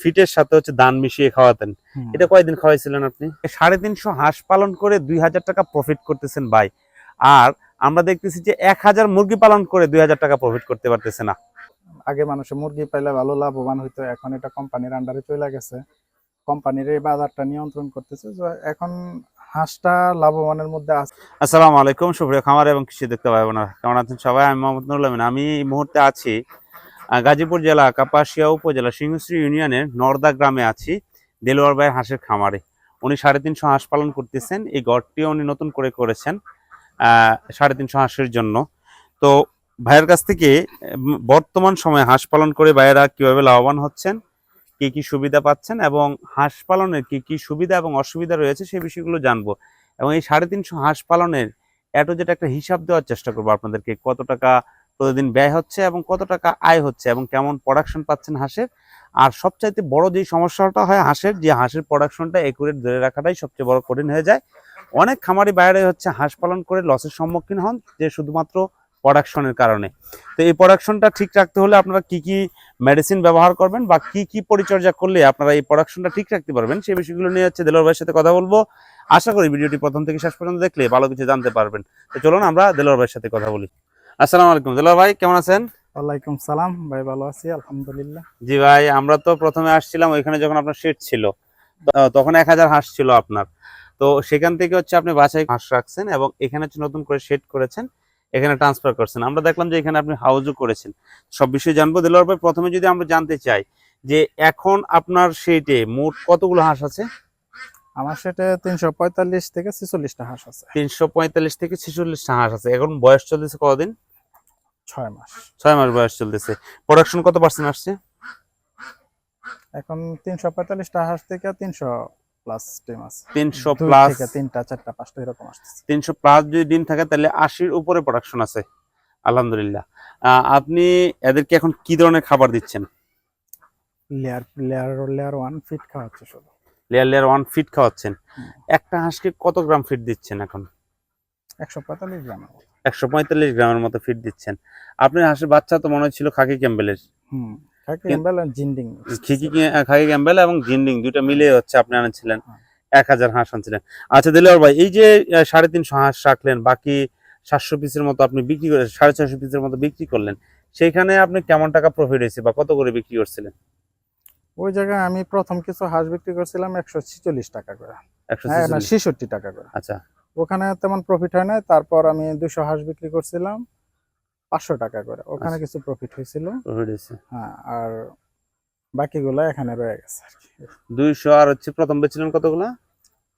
ফিটের সাথে হচ্ছে ধান মিশিয়ে খাওয়াতেন। এটা কয়দিন খাওয়াইছিলেন আপনি? সাড়ে তিনশো হাঁস পালন করে দুই হাজার টাকা প্রফিট করতেছেন ভাই। আর আমরা দেখতেছি যে এক হাজার মুরগি পালন করে দুই হাজার টাকা প্রফিট করতে পারতেছে না। আগে মানুষে মুরগি পাইলে ভালো লাভবান হইতো এখন এটা কোম্পানির আন্ডারে চলে গেছে। কোম্পানির এই বাজারটা নিয়ন্ত্রণ করতেছে এখন হাঁসটা লাভবানের মধ্যে আছে। আসসালামু আলাইকুম সুপ্রিয় খামার এবং কৃষি দেখতে পাবেন না কেমন আছেন সবাই? আমি মোহাম্মদ নুরুল আমিন। আমি এই মুহূর্তে আছি গাজীপুর জেলা, কাপাসিয়া উপজেলা, সিংহশ্রী ইউনিয়নের নর্দা গ্রামে আছি, দেলোয়ার ভাই হাঁসের খামারে। উনি সাড়ে তিনশো হাঁস পালন করতেছেন, এই গড়টিও উনি নতুন করে করেছেন সাড়ে তিনশো হাঁসের জন্য। তো ভাইয়ের কাছ থেকে বর্তমান সময়ে হাঁস পালন করে ভাইয়েরা কীভাবে লাভবান হচ্ছেন, কি কি সুবিধা পাচ্ছেন এবং হাঁস পালনের কি কি সুবিধা এবং অসুবিধা রয়েছে সেই বিষয়গুলো জানব। এবং এই সাড়ে তিনশো হাঁস পালনের এটো যেটা একটা হিসাব দেওয়ার চেষ্টা করব আপনাদেরকে, কত টাকা প্রতিদিন ব্যয় হচ্ছে এবং কত টাকা আয় হচ্ছে এবং কেমন প্রোডাকশন পাচ্ছেন হাঁসের? আর সবচাইতে বড় যে সমস্যাটা হয় হাঁসের, যে হাঁসের প্রোডাকশনটা একুরেট ধরে রাখাটাই সবচেয়ে বড় কঠিন হয়ে যায়। অনেক খামারি বাইরে হচ্ছে হাঁস পালন করে লসের সম্মুখীন হন, যে শুধুমাত্র প্রোডাকশনের কারণে। তো এই প্রোডাকশনটা ঠিক রাখতে হলে আপনারা কি কি মেডিসিন ব্যবহার করবেন বা কি কি পরিচর্যা করলে আপনারা এই প্রোডাকশনটা ঠিক রাখতে পারবেন, সেই বিষয়গুলো নিয়ে হচ্ছে দেলোর ভাইয়ের সাথে কথা বলব। আশা করি ভিডিওটি প্রথম থেকে শেষ পর্যন্ত দেখলে ভালো কিছু জানতে পারবেন। তো চলুন আমরা দেলোর ভাইয়ের সাথে কথা বলি। আসসালামু আলাইকুম। দেলোর ভাই কেমন আছেন? ওয়ালাইকুম সালাম। ভাই ভালো আছি আলহামদুলিল্লাহ। জি ভাই আমরা তো প্রথমে আসছিলাম ওইখানে যখন আপনার শেড ছিল তখন এক হাজার হাঁস ছিল আপনার। তো সেখান থেকে হচ্ছে আপনি বাছাই হাঁস রাখছেন এবং এখানে হচ্ছে নতুন করে শেড করেছেন এখানে ট্রান্সফার করছেন। আমরা দেখলাম যে এখানে আপনি হাউজও করেছেন। সব বিষয়ে জানব। দিলওয়ার ভাই প্রথমে যদি আমরা জানতে চাই যে এখন আপনার শেডে মোট কতগুলো হাঁস আছে? আমার সেটা তিনশো পঁয়তাল্লিশ থেকে ছেচল্লিশটা হাঁস আছে। তিনশো পঁয়তাল্লিশ থেকে ছেচল্লিশটা হাঁস আছে। এখন বয়স চলতেছে কতদিন? ছয় মাস। ছয় মাস বয়স চলতেছে। প্রোডাকশন কত পার্সেন্ট আসছে? এখন তিনশো পঁয়তাল্লিশটা হাঁস থেকে তিনশো প্লাস টিম আছে। তিনশো দুই প্লাস তিনটা চারটা পাঁচটা এরকম আসতেছে। তিনশো প্লাস যদি ডিম থাকে তাহলে আশির উপরে প্রোডাকশন আছে। আলহামদুলিল্লাহ। আপনি এদেরকে এখন কি ধরনের খাবার দিচ্ছেন? Layer layer layer one feet খাওয়াচ্ছে শুধু। লেয়ার লেয়ার ওয়ান ফিট খাওয়াচ্ছেন। একটা হাঁসকে কত গ্রাম ফিট দিচ্ছেন এখন? একশো পঁয়তাল্লিশ গ্রাম। একশো পঁয়তাল্লিশ গ্রামের মতো ফিট দিচ্ছেন। আপনার হাঁসের বাচ্চা তো মনে হচ্ছিল খাকি ক্যাম্বেলের। হুম খাকি এম্বেল আর জিন্ডিং। খিকি খাকি ক্যাম্বেল এবং জিন্ডিং দুইটা মিলিয়ে হচ্ছে আপনি আনছিলেন। হ্যাঁ। এক হাজার হাঁস আনছিলেন। আচ্ছা দিলার ভাই এই যে সাড়ে তিনশো হাঁস রাখলেন বাকি সাতশো পিসের মতো আপনি বিক্রি করে সাড়ে ছয়শো পিসের মতো বিক্রি করলেন সেইখানে আপনি কেমন টাকা প্রফিট হয়েছে বা কত করে বিক্রি করছিলেন? ওই জায়গায় আমি প্রথম কিছু হাঁস বিক্রি করছিলাম একশো ছিচল্লিশ টাকা করে। একশো হ্যাঁ। ছেষট্টি টাকা করে। আচ্ছা। ওখানে তেমন প্রফিট হয় নাই। তারপর আমি দুশো হাঁস বিক্রি করছিলাম পাঁচশো টাকা করে। ওখানে আচ্ছা। কিছু প্রফিট হয়েছিল। হ্যাঁ আর বাকিগুলো এখানে রয়ে গেছে আর কি। দুইশো আর হচ্ছে প্রথম বেছিলেন কতগুলা?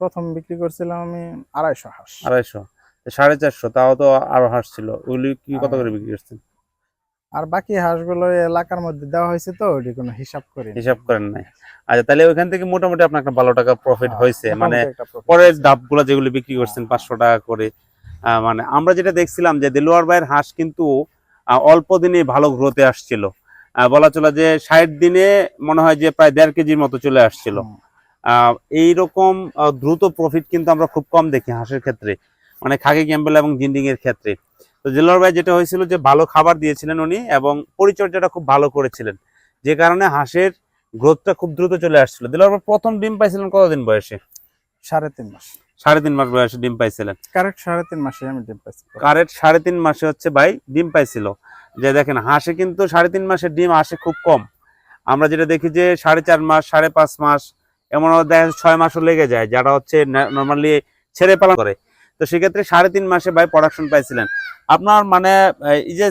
প্রথম বিক্রি করছিলাম আমি আড়াইশো হাঁস। আড়াইশো। সাড়ে চারশো তাও তো আরও হাঁস ছিল। ওগুলি কি কত করে বিক্রি করছেন? আর বাকি হাঁসগুলো এই এলাকার মধ্যে দেওয়া হয়েছে তো ওটি কোনো হিসাব করে হিসাব করেন নাই। আচ্ছা তাহলে ওইখান থেকে মোটামুটি আপনার একটা ভালো টাকা প্রফিট হ্যাঁ, হয়েছে। মানে পরের ডাবগুলো যেগুলো বিক্রি করছেন পাঁচশো টাকা করে। মানে আমরা যেটা দেখছিলাম যে দেলোয়ার ভাইয়ের হাঁস কিন্তু অল্প দিনে ভালো গ্রোথে আসছিল। বলা চলে যে ষাট দিনে মনে হয় যে প্রায় দেড় কেজির মতো চলে আসছিল। আহ, এইরকম আহ, দ্রুত প্রফিট কিন্তু আমরা খুব কম দেখি হাঁসের ক্ষেত্রে। মানে খাকি ক্যাম্বেল এবং জিন্ডিং এর ক্ষেত্রে। তো জেলার ভাই যেটা হয়েছিল যে ভালো খাবার দিয়েছিলেন উনি এবং পরিচর্যাটা খুব ভালো করেছিলেন। যে কারণে হাঁসের গ্রোথটা খুব দ্রুত চলে আসছিল। দিলার ভাই প্রথম ডিম পাইছিলেন কতদিন বয়সে? সাড়ে তিন মাস। সাড়ে তিন মাস বয়সে ডিম পাইছিলেন। কারেক্ট সাড়ে তিন মাসে আমি ডিম পাইছি। কারেক্ট সাড়ে তিন মাসে হচ্ছে ভাই ডিম পাইছিল। যে দেখেন হাঁসে কিন্তু সাড়ে তিন মাসের ডিম আসে খুব কম। আমরা যেটা দেখি যে সাড়ে চার মাস সাড়ে পাঁচ মাস এমন দেখা যাচ্ছে ছয় মাসও লেগে যায় যারা হচ্ছে নর্মালি ছেড়ে পালন করে। তো সেক্ষেত্রে সাড়ে তিন মাসে ভাই প্রোডাকশন পাইছিলেন। আপনার মানে এই যে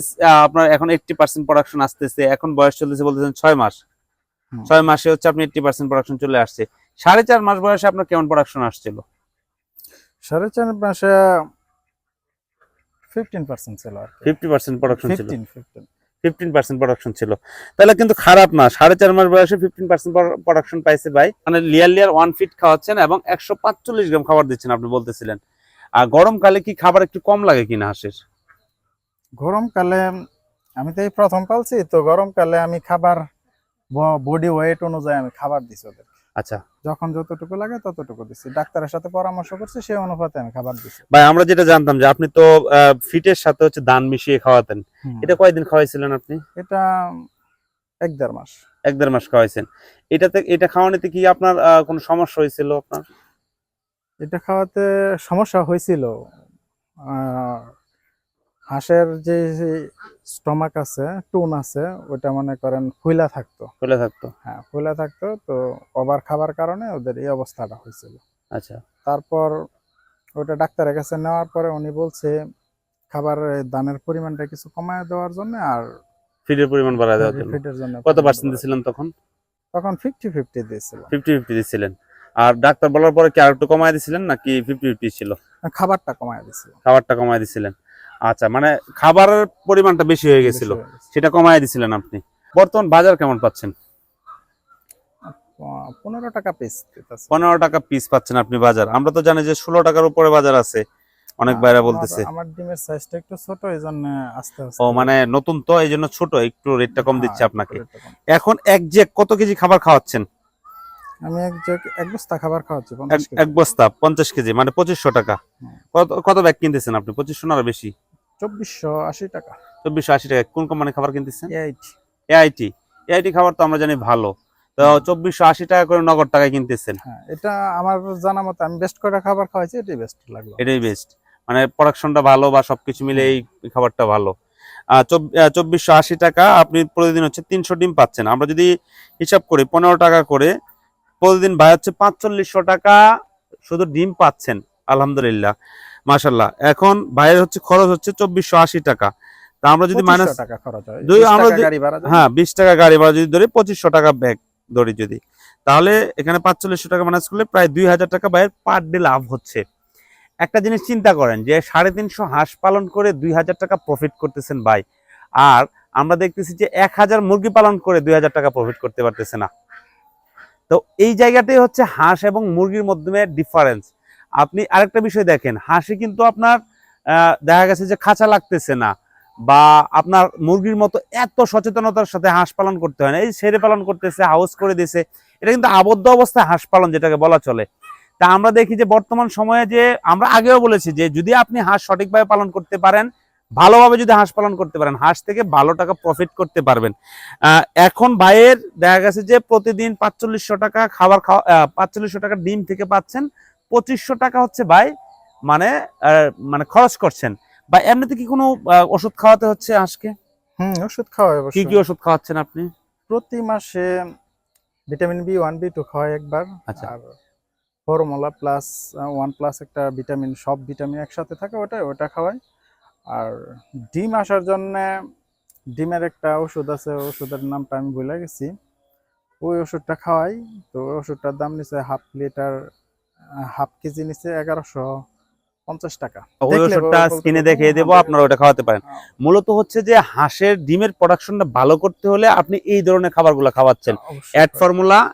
আপনার এখন এইটটি পার্সেন্ট প্রোডাকশন আসতেছে এখন বয়স চলতেছে বলতেছেন ছয় মাস। ছয় মাসে হচ্ছে আপনি এইটটি পার্সেন্ট প্রোডাকশন চলে আসছে। সাড়ে চার মাস বয়সে আপনার কেমন প্রোডাকশন আসছিল? সাড়ে চার মাসে ফিফটিন পার্সেন্ট ছিল আর ফিফটি পার্সেন্ট প্রোডাকশন ছিল। ফিফটিন পার্সেন্ট প্রোডাকশন ছিল। তাহলে কিন্তু খারাপ না সাড়ে চার মাস বয়সে ফিফটিন পার্সেন্ট প্রোডাকশন পাইছে ভাই। মানে লিয়ার লিয়ার ওয়ান ফিট খাওয়াচ্ছেন এবং একশো পাঁচচল্লিশ গ্রাম খাবার দিচ্ছেন আপনি বলতেছিলেন। আর গরমকালে কি খাবার একটু কম লাগে কিনা হাঁসের? গরমকালে আমি তো এই প্রথম পালছি তো গরমকালে আমি খাবার বডি ওয়েট অনুযায়ী আমি খাবার দিছি ওদের আচ্ছা। যখন যতটুকু লাগে ততটুকু দিছি। ডাক্তারের সাথে পরামর্শ করছি সেই অনুপাতে আমি খাবার দিছি। ভাই আমরা যেটা জানতাম যে আপনি তো ফিটের সাথে হচ্ছে ধান মিশিয়ে খাওয়াতেন। এটা কয়দিন খাওয়াইছিলেন আপনি? এটা এক দেড় মাস। এক দেড় মাস খাওয়াইছেন। এটাতে এটা খাওয়ানোতে কি আপনার কোনো সমস্যা হয়েছিল আপনার? এটা খাওয়াতে সমস্যা হয়েছিল। হাঁসের যে স্টমাক আছে টুন আছে ওটা মনে করেন ফুইলা থাকতো। চলে থাকতো। হ্যাঁ ফুইলা থাকতো তো ওভার খাবার কারণে ওদের এই অবস্থাটা হয়েছিল। আচ্ছা। তারপর ওটা ডাক্তারের কাছে নেওয়ার পরে উনি বলছে খাবারের দানের পরিমাণটা কিছু কমায় দেওয়ার জন্য আর ফিডের পরিমাণ বাড়ায় দেওয়ার জন্য। জন্য কত পার্সেন্ট দিয়েছিলেন তখন? তখন ফিফটি ফিফটি দিয়েছিল। ফিফটি ফিফটি দিয়েছিলেন আর ডাক্তার বলার পরে কি আর একটু কমায় দিছিলেন নাকি ফিফটি ফিফটি ছিল? খাবারটা কমায় দিয়েছিল খাবারটা কমায় দিয়েছিলেন আচ্ছা মানে খাবারের পরিমাণটা বেশি হয়ে গেছিল। সেটা কমায় দিছিলেন আপনি। বর্তমান বাজার কেমন পাচ্ছেন? পনেরো টাকা পিস পনেরো টাকা পিস পাচ্ছেন আপনি বাজার। আমরা তো জানি যে ষোলো টাকার উপরে বাজার আছে। অনেক বাইরে বলতেছে। আমার ডিমের সাইজটা একটু ছোট এই জন্য আস্তে আস্তে ও মানে নতুন তো এই জন্য ছোট। একটু রেটটা কম দিচ্ছে হ্যাঁ, আপনাকে। এখন এক যে কত কেজি খাবার খাওয়াচ্ছেন? আমি এক এক বস্তা খাবার খাওয়াচ্ছি এক- বস্তা পঞ্চাশ কেজি মানে পঁচিশশো টাকা। কত কত ব্যাগ কিনতেছেন আপনি? পঁচিশশো না বেশি? চব্বিশশো আশি টাকা। চব্বিশশো আশি টাকা। কোন কোম্পানি খাবার কিনতেছেন? এইট এআইটি এআইটি খাবার তো আমরা জানি ভালো। তো চব্বিশশো আশি টাকা করে নগদ টাকায় কিনতেছেন। হ্যাঁ এটা আমার জানা মতো আমি বেস্ট করে খাবার খাওয়াইছি এটাই বেস্ট লাগল। এটাই বেস্ট মানে প্রোডাকশনটা ভালো বা সবকিছু মিলে এই খাবারটা ভালো। চব্বিশশো আশি টাকা আপনি প্রতিদিন হচ্ছে তিনশো ডিম পাচ্ছেন। আমরা যদি হিসাব করি পনেরো টাকা করে প্রতিদিন ভাই হচ্ছে পাঁচচল্লিশশো টাকা শুধু ডিম পাচ্ছেন আলহামদুলিল্লাহ। মাশাল্লাহ এখন ভাইয়ের হচ্ছে খরচ হচ্ছে চব্বিশশো আশি টাকা। তা আমরা যদি মাইনাস 2500 টাকা খরচ দুই আমরা টাকা যদি- গাড়ি ভাড়া যায়। হ্যাঁ বিশ টাকা গাড়ি ভাড়া যদি ধরি পঁচিশশো টাকা ব্যাগ ধরি যদি। তাহলে এখানে পাঁচচল্লিশশো টাকা মাইনাস করলে প্রায় দুই হাজার টাকা ভাইয়ের পার ডে লাভ হচ্ছে। একটা জিনিস চিন্তা করেন যে সাড়ে তিনশো হাঁস পালন করে দুই হাজার টাকা প্রফিট করতেছেন ভাই। আর আমরা দেখতেছি যে এক হাজার মুরগি পালন করে দুই হাজার টাকা প্রফিট করতে পারতেছে না। তো এই জায়গাটাই হচ্ছে হাঁস এবং মুরগির মাধ্যমে ডিফারেন্স আপনি আরেকটা বিষয় দেখেন, হাঁসে কিন্তু আপনার দেখা গেছে যে খাঁচা লাগতেছে না বা আপনার মুরগির মতো এত সচেতনতার সাথে হাঁস পালন করতে হয় না। এই ছেড়ে পালন করতেছে হাউস করে দিছে এটা কিন্তু আবদ্ধ অবস্থায় হাঁস পালন যেটাকে বলা চলে। তা আমরা দেখি যে বর্তমান সময়ে যে, আমরা আগেও বলেছি যে যদি আপনি হাঁস সঠিকভাবে পালন করতে পারেন ভালোভাবে যদি হাঁস পালন করতে পারেন হাঁস থেকে ভালো টাকা প্রফিট করতে পারবেন। এখন ভাইয়ের দেখা গেছে যে প্রতিদিন পাঁচচল্লিশশো টাকা খাবার খাওয়া পাঁচচল্লিশশো টাকা ডিম থেকে পাচ্ছেন পঁচিশশো টাকা হচ্ছে ভাই মানে মানে খরচ করছেন। বা এমনিতে কি কোনো ওষুধ খাওয়াতে হচ্ছে হাঁসকে? হুম ওষুধ খাওয়াই কি কি ওষুধ খাওয়াচ্ছেন আপনি? প্রতি মাসে vitamin B one B two খাওয়াই একবার। আচ্ছা। আর ফর্মুলা প্লাস ওয়ান প্লাস একটা ভিটামিন সব ভিটামিন একসাথে থাকে ওটা ওটা খাওয়াই। আর ডিম আসার জন্য ডিমের একটা ওষুধ আছে ওষুধের নামটা আমি ভুলে গেছি। ওই ওষুধটা খাওয়াই তো ওই ওষুধটার দাম নিচে হাফ লিটার হাফ কেজি নিচে এগারোশো পঞ্চাশ টাকা। ওই ওষুধটা স্কিনে দেখিয়ে দেবো আমাদের- আপনারা ওটা খাওয়াতে পারেন। হ্যাঁ, মূলত হচ্ছে যে হাঁসের ডিমের প্রোডাকশনটা ভালো করতে হলে আপনি এই ধরনের খাবারগুলো খাওয়াচ্ছেন। Add formula.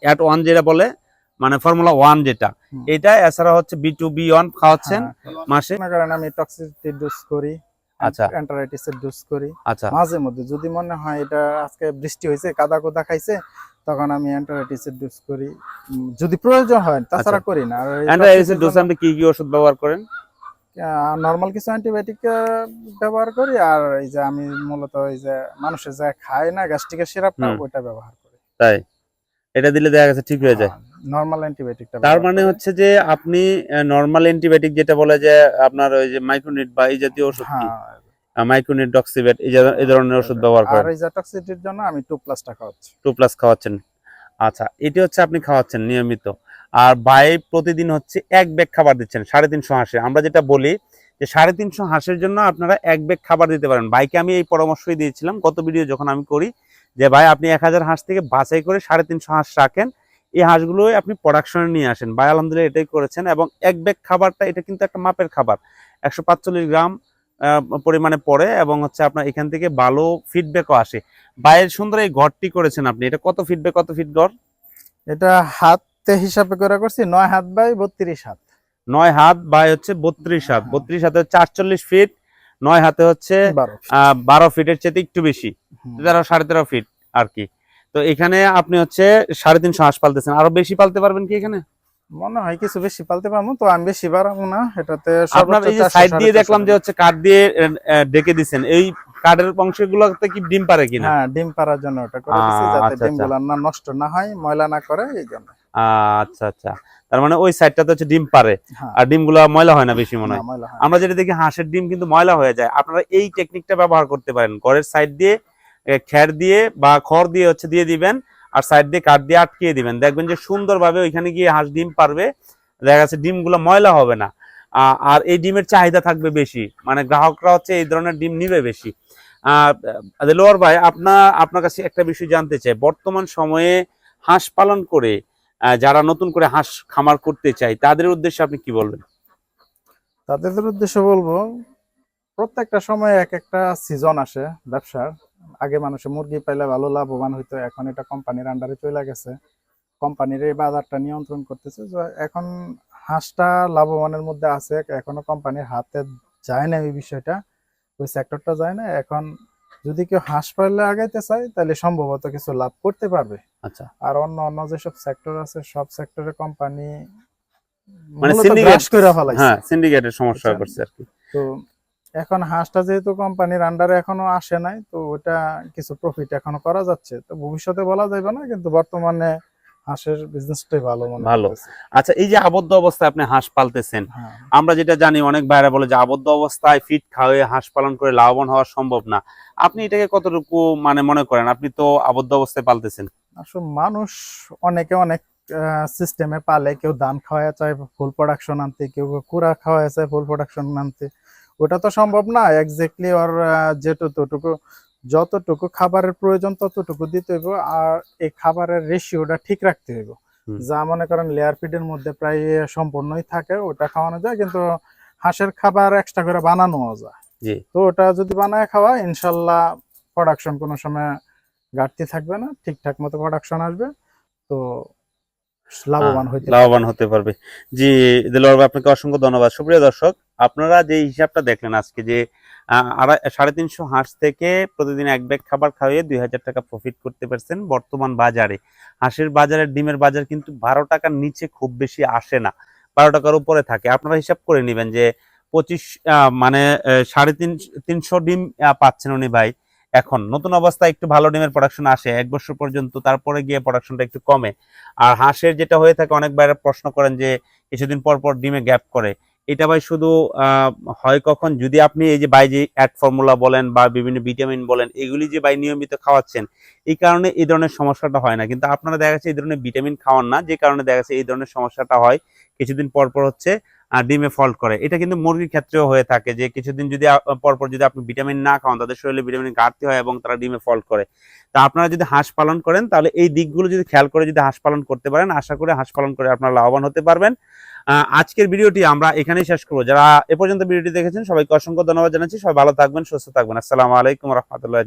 অ্যাট ওয়ান যেটা বলে মানে ফর্মুলা ওয়ান যেটা। এটা এছাড়া হচ্ছে বি টু বি ওয়ান খাওয়াচ্ছেন হ্যাঁ, মাসে। মনে আমি টক্সিসিটি ডোজ করি আচ্ছা। অ্যান্টারাইটিসের ডোজ করি। আচ্ছা। মাঝে মধ্যে যদি মনে হয় এটা আজকে বৃষ্টি হয়েছে কাদা কোদা খাইছে তখন আমি অ্যান্টারাইটিসের ডোজ করি। যদি প্রয়োজন হয় তাছাড়া করি না। অ্যান্টারাইটিসের ডোজ আপনি কি কি ওষুধ ব্যবহার করেন? নর্মাল কিছু অ্যান্টিবায়োটিক ব্যবহার করি আর এই যে আমি মূলত এই যে মানুষের যা খায় না গ্যাস্ট্রিকের সিরাপটা হুম। ওইটা ব্যবহার করি। তাই? এটা দিলে দেখা গেছে ঠিক হয়ে যায়। নর্মাল অ্যান্টিবায়োটিকটা তার মানে হচ্ছে যে আপনি নর্মাল অ্যান্টিবায়োটিক যেটা বলে যে আপনার ওই যে মাইক্রোনিট বা এই জাতীয় ওষুধ কি? হ্যাঁ। মাইক্রোনিট ডক্সিবেট এই এই ধরনের ওষুধ ব্যবহার আর করেন। এই যে টক্সিটির জন্য আমি টু প্লাস টাকা হচ্ছে টু প্লাস খাওয়াচ্ছেন। আচ্ছা এটি হচ্ছে আপনি খাওয়াচ্ছেন নিয়মিত। আর বাই প্রতিদিন হচ্ছে এক ব্যাগ খাবার দিচ্ছেন সাড়ে তিনশো হাঁসে। আমরা যেটা বলি যে সাড়ে তিনশো হাঁসের জন্য আপনারা এক ব্যাগ খাবার দিতে পারেন। বাইকে আমি এই পরামর্শই দিয়েছিলাম গত ভিডিও যখন আমি করি যে ভাই আপনি এক হাজার হাঁস থেকে বাছাই করে সাড়ে তিনশো হাঁস রাখেন। এই হাঁসগুলোই আপনি প্রোডাকশনে নিয়ে আসেন। ভাই আলহামদুলিল্লাহ এটাই করেছেন এবং এক ব্যাগ খাবারটা এটা কিন্তু একটা মাপের খাবার। একশো গ্রাম পরিমাণে পড়ে এবং হচ্ছে আপনার এখান থেকে ভালো ফিডব্যাকও আসে। বাইরের সুন্দর এই ঘরটি করেছেন আপনি। এটা কত ফিডব্যাক কত ফিট ঘর? এটা হাতে হিসাবে করে করছি নয় হাত বাই বত্রিশ হাত। নয় হাত বাই হচ্ছে বত্রিশ হাত। বত্রিশ হাতে হচ্ছে আটচল্লিশ ফিট নয় হাতে হচ্ছে বারো ফিটের চেয়ে একটু বেশি। তেরো সাড়ে তেরো ফিট আর কি। তো এখানে আপনি হচ্ছে সাড়ে তিনশো হাঁস পালতেছেন। আরও বেশি পালতে পারবেন কি এখানে? মনে হয় কিছু বেশি পালতে পারব তো আমি বেশি বাড়াবো না। এটাতে আপনার এই যে সাইড দিয়ে দেখলাম যে হচ্ছে কাঠ দিয়ে ডেকে দিছেন। এই কাঠের অংশগুলোতে কি ডিম পারে কিনা? হ্যাঁ ডিম পাড়ার জন্য ওটা করে দিছি যাতে আচ্ছা, ডিমগুলা না নষ্ট না হয় ময়লা না করে এই জন্য। আচ্ছা আচ্ছা। তার মানে ওই সাইডটাতে হচ্ছে ডিম পারে হ্যাঁ। আর ডিমগুলো ময়লা হয় না বেশি মনে হয়। আমরা যেটা দেখি হাঁসের ডিম কিন্তু ময়লা হয়ে যায় আপনারা এই টেকনিকটা ব্যবহার করতে পারেন। ঘরের সাইড দিয়ে খ্যার দিয়ে বা খড় দিয়ে হচ্ছে দিয়ে দিবেন, আর সাইড দিয়ে কাঠ দিয়ে আটকিয়ে দিবেন। দেখবেন যে সুন্দরভাবে ওইখানে গিয়ে হাঁস ডিম পারবে, দেখা যাচ্ছে ডিমগুলো ময়লা হবে না। আর এই ডিমের চাহিদা থাকবে বেশি মানে গ্রাহকরা হচ্ছে এই ধরনের ডিম নিবে বেশি। লোয়ার ভাই আপনার আপনার কাছে একটা বিষয় জানতে চাই। বর্তমান সময়ে হাঁস পালন করে যারা নতুন করে হাঁস খামার করতে চায়, তাদের উদ্দেশ্যে আপনি কি বলবেন? তাদের উদ্দেশ্য বলব, প্রত্যেকটা সময় এক একটা সিজন আসে ব্যবসার। আগে মানুষে মুরগি পাইলে ভালো লাভবান হইতো এখন এটা কোম্পানির আন্ডারে চলে গেছে। কোম্পানির এই বাজারটা নিয়ন্ত্রণ করতেছে এখন হাঁসটা লাভবানের মধ্যে আছে এখনও কোম্পানির হাতে যায় না এই বিষয়টা ওই সেক্টরটা যায় না। এখন যদি কেউ হাঁস পাললে আগাইতে চায় তাহলে সম্ভবত কিছু লাভ করতে পারবে। আচ্ছা। আর অন্য অন্য যেসব সেক্টর আছে সব সেক্টরে কোম্পানি মানে syndicate- গ্রাস ফেলাইছে। হ্যাঁ সিন্ডিকেটের সমস্যা? করছে আর কি। তো এখন হাঁসটা যেহেতু কোম্পানির আন্ডারে এখনও আসে নাই তো ওটা কিছু প্রফিট এখনও করা যাচ্ছে। তো ভবিষ্যতে বলা যাবে না কিন্তু বর্তমানে হাঁসের বিজনেসটাই ভালো মনে ভালো। আচ্ছা এই যে আবদ্ধ অবস্থায় আপনি হাঁস পালতেছেন হ্যাঁ। আমরা যেটা জানি অনেক ভাইরা বলে যে আবদ্ধ অবস্থায় ফিট খাওয়ে হাঁস পালন করে লাভবান হওয়া সম্ভব না। আপনি এটাকে কতটুকু মানে মনে করেন আপনি তো আবদ্ধ অবস্থায় পালতেছেন? আসলে মানুষ অনেকে অনেক সিস্টেমে পালে কেউ ধান খাওয়া চায় ফুল প্রোডাকশন আনতে কেউ কুড়া খাওয়া চায় ফুল প্রোডাকশন আনতে। ওটা তো সম্ভব না এক্স্যাক্টলি ওর যেটুকু যতটুকু খাবারের প্রয়োজন ততটুকু দিতে হইব আর এই খাবারের রেশিওটা ঠিক রাখতে হইব। যা মনে করেন লেয়ার ফিডের মধ্যে প্রায় সম্পূর্ণই থাকে ওটা খাওয়ানো যায় কিন্তু হাঁসের খাবার এক্সট্রা করে বানানো যায় জি। তো ওটা যদি বানায় খাওয়া ইনশাল্লাহ প্রোডাকশন কোনো সময় ঘাটতি থাকবে না ঠিকঠাক মতো প্রোডাকশন আসবে তো লাভবান হইতে লাভবান হতে পারবে। জি দিলওয়ার আপনাকে অসংখ্য ধন্যবাদ। সুপ্রিয় দর্শক আপনারা যে হিসাবটা দেখলেন আজকে যে সাড়ে তিনশো হাঁস থেকে প্রতিদিন এক ব্যাগ খাবার খাইয়ে দুই হাজার টাকা প্রফিট করতে পারছেন বর্তমান বাজারে। হাঁসের বাজারের, ডিমের বাজার কিন্তু বারো টাকার নিচে খুব বেশি আসে না, বারো টাকার উপরে থাকে। আপনারা হিসাব করে নেবেন যে, পঁচিশ মানে সাড়ে তিন, তিনশো ডিম পাচ্ছেন উনি ভাই এখন। নতুন অবস্থায় একটু ভালো ডিমের প্রোডাকশন আসে, এক বছর পর্যন্ত তারপরে গিয়ে প্রোডাকশনটা একটু কমে। আর হাঁসের যেটা হয়ে থাকে, অনেক বাইরে প্রশ্ন করেন যে, কিছুদিন পর পর ডিমে গ্যাপ করে। এটা ভাই শুধু হয় কখন? যদি আপনি এই যে বাই যে অ্যাড ফর্মুলা বলেন বা বিভিন্ন ভিটামিন বলেন, এগুলি যে বাই নিয়মিত খাওয়াচ্ছেন, এই কারণে এই ধরনের সমস্যাটা হয় না। কিন্তু আপনারা দেখা যাচ্ছে এই ধরনের ভিটামিন খাওয়ান না, যে কারণে দেখা যাচ্ছে এই ধরনের সমস্যাটা হয়। কিছুদিন পর পর হচ্ছে ডিমে ফল্ট করে। এটা কিন্তু মুরগির ক্ষেত্রেও হয়ে থাকে যে কিছুদিন যদি আ- পর পর যদি আপনি ভিটামিন না খাওয়ান, তাদের শরীরে ভিটামিন ঘাটতি হয় এবং তারা ডিমে ফল্ট করে। তা আপনারা যদি হাঁস পালন করেন, তাহলে এই দিকগুলো যদি খেয়াল করে যদি হাঁস পালন করতে পারেন, আশা করে হাঁস পালন করে আপনারা লাভবান হতে পারবেন। আজকের ভিডিওটি আমরা এখানেই শেষ করব। যারা এ পর্যন্ত ভিডিওটি দেখেছেন, সবাইকে অসংখ্য ধন্যবাদ জানাচ্ছি। সবাই ভালো থাকবেন, সুস্থ থাকবেন। আসসালামু আলাইকুম রহমতুল্লাহ